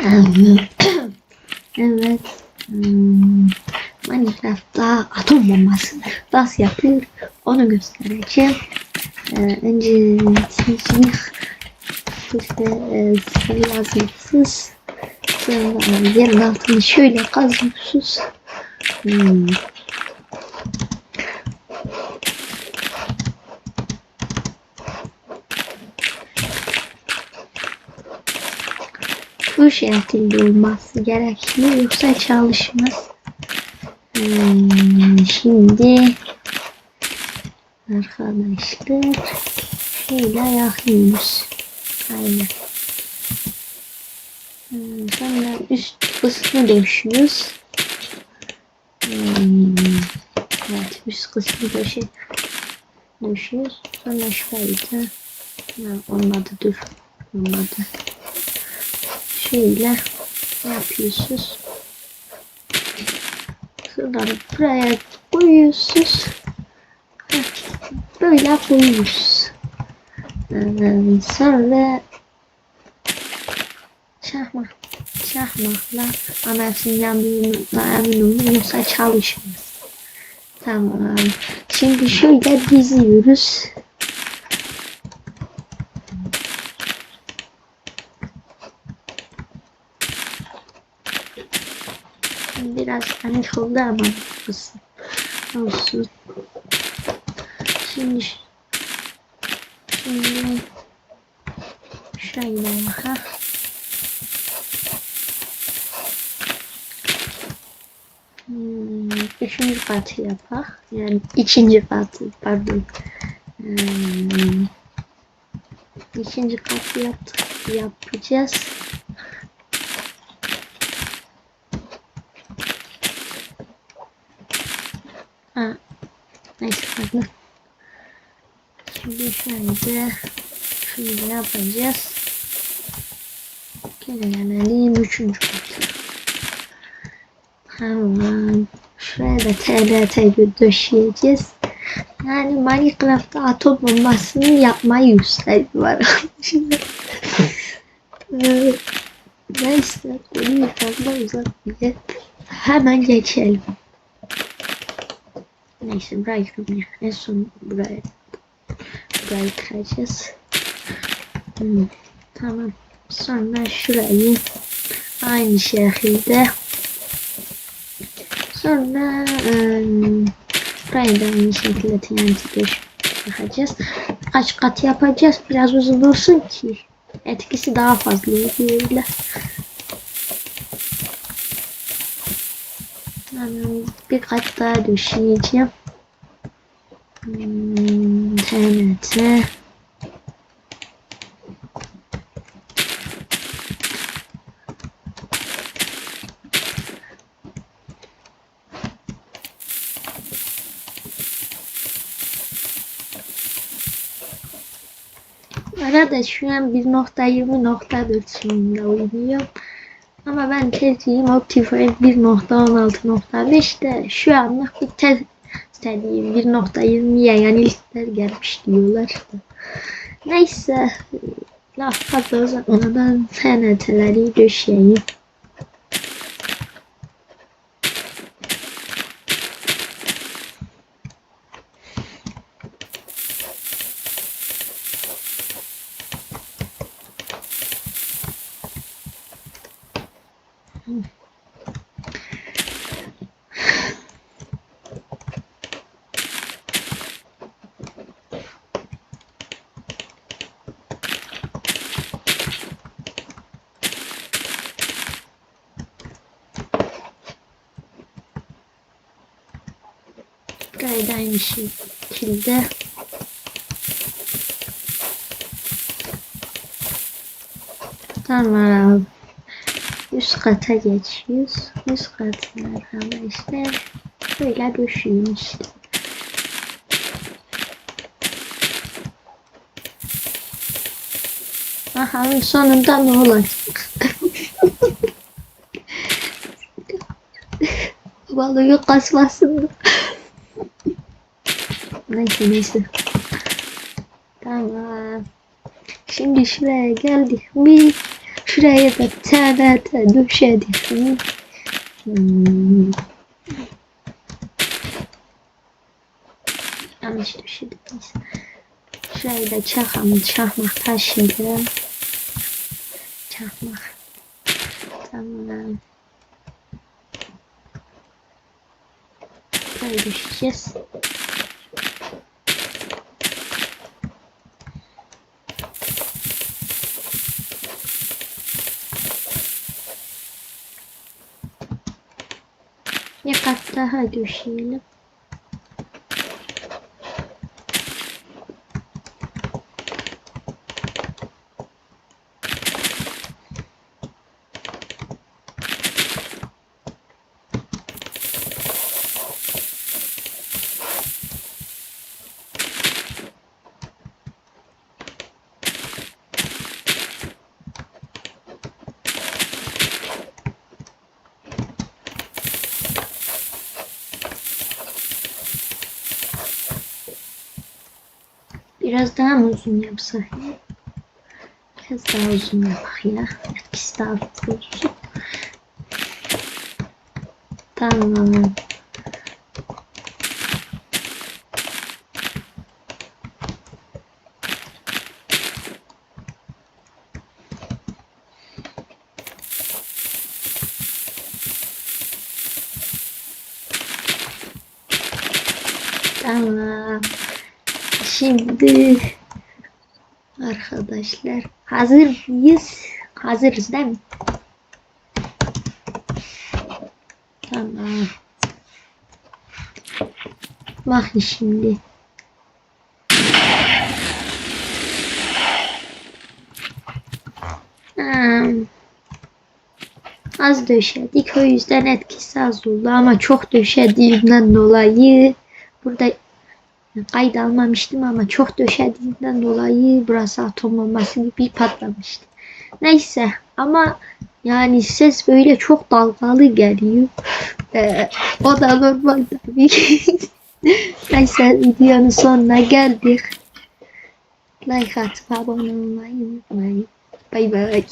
evet. Hmm, Minecraft'ta atom bombası nasıl yapılır onu göstereceğim. Ee, önce sizin işte e, sıvı lazımsız. Sonra yerin altını şöyle kazıyorsunuz. Hmm. Bu şekilde olması gerekiyor yoksa çalışmaz. Hmm, şimdi arkadaşlar şöyle yakıyoruz. Aynen. Hmm, sonra üst kısmı döşüyoruz. Hmm, evet üst kısmı döşe döşüyoruz. Sonra şöyle ha, olmadı dur olmadı. Şöyle yapıyorsunuz. Şunları buraya koyuyorsunuz. Böyle koyuyoruz. Ee, sonra şahma şahmakla anasının yandığına emin olun yoksa çalışmaz. Tamam. Şimdi şöyle diziyoruz. Biraz panik oldu ama olsun. Olsun. Şimdi şimdi şöyle ha. Hmm, üçüncü katı yapak. Yani ikinci katı pardon. Hmm, ikinci katı yaptık. Yapacağız. Ha. Neyse pardon. Şimdi şöyle şöyle yapacağız. Gene gelelim üçüncü katı. Tamam. Şuraya da TRT döşeyeceğiz. Yani Minecraft'ta atom bombasını yapmayı Şimdi Ee, Neyse konuyu fazla uzatmayalım. Hemen geçelim. Neyse bırakıyorum ya. En son buraya kıracağız. Hmm, tamam. Sonra şurayı aynı şekilde sonra ıı, burayı da aynı şekilde TNT döş yapacağız. Kaç kat yapacağız? Biraz uzun olsun ki etkisi daha fazla oluyor. Yani bir kat daha düşeceğim. Hmm, TNT. Arada şu an 1.20.4 sonunda oynuyorum. Ama ben tercihim Optifine 1.16.5 de şu anlık bir test edeyim 1.20'ye yenilikler gelmiş diyorlar. Neyse laf fazla uzatmadan TNT'leri döşeyeyim. Gayet aynı şekilde Tamam. Üst kata geçiyoruz. Üst katı arkadaşlar. Böyle düşüyormuş. Aha sonunda ne olacak? Balığı kasmasın. Neyse neyse. Tamam. Şimdi şuraya geldik mi Şuraya da TNT döşedik. mi? Hmm. Yanlış döşedik. Neyse. Şurayı da çakalım. Çakmak taşıyalım. Çakmak. Tamam. Buraya düşeceğiz. Bir kat daha Biraz daha mı uzun yapsak? ya? Biraz daha uzun yapak ya. Etkisi daha fazla olsun. Tamam. Tamam. Şimdi arkadaşlar hazırız. Hazırız değil mi? Tamam. Bakın şimdi. Hmm. Az döşedik o yüzden etkisi az oldu ama çok döşediğimden dolayı burada kayıt almamıştım ama çok döşediğinden dolayı burası atom bombası gibi patlamıştı. Neyse ama yani ses böyle çok dalgalı geliyor. Ee, o da normal tabii. Neyse videonun sonuna geldik. Like atıp abone olmayı unutmayın. Bay bay.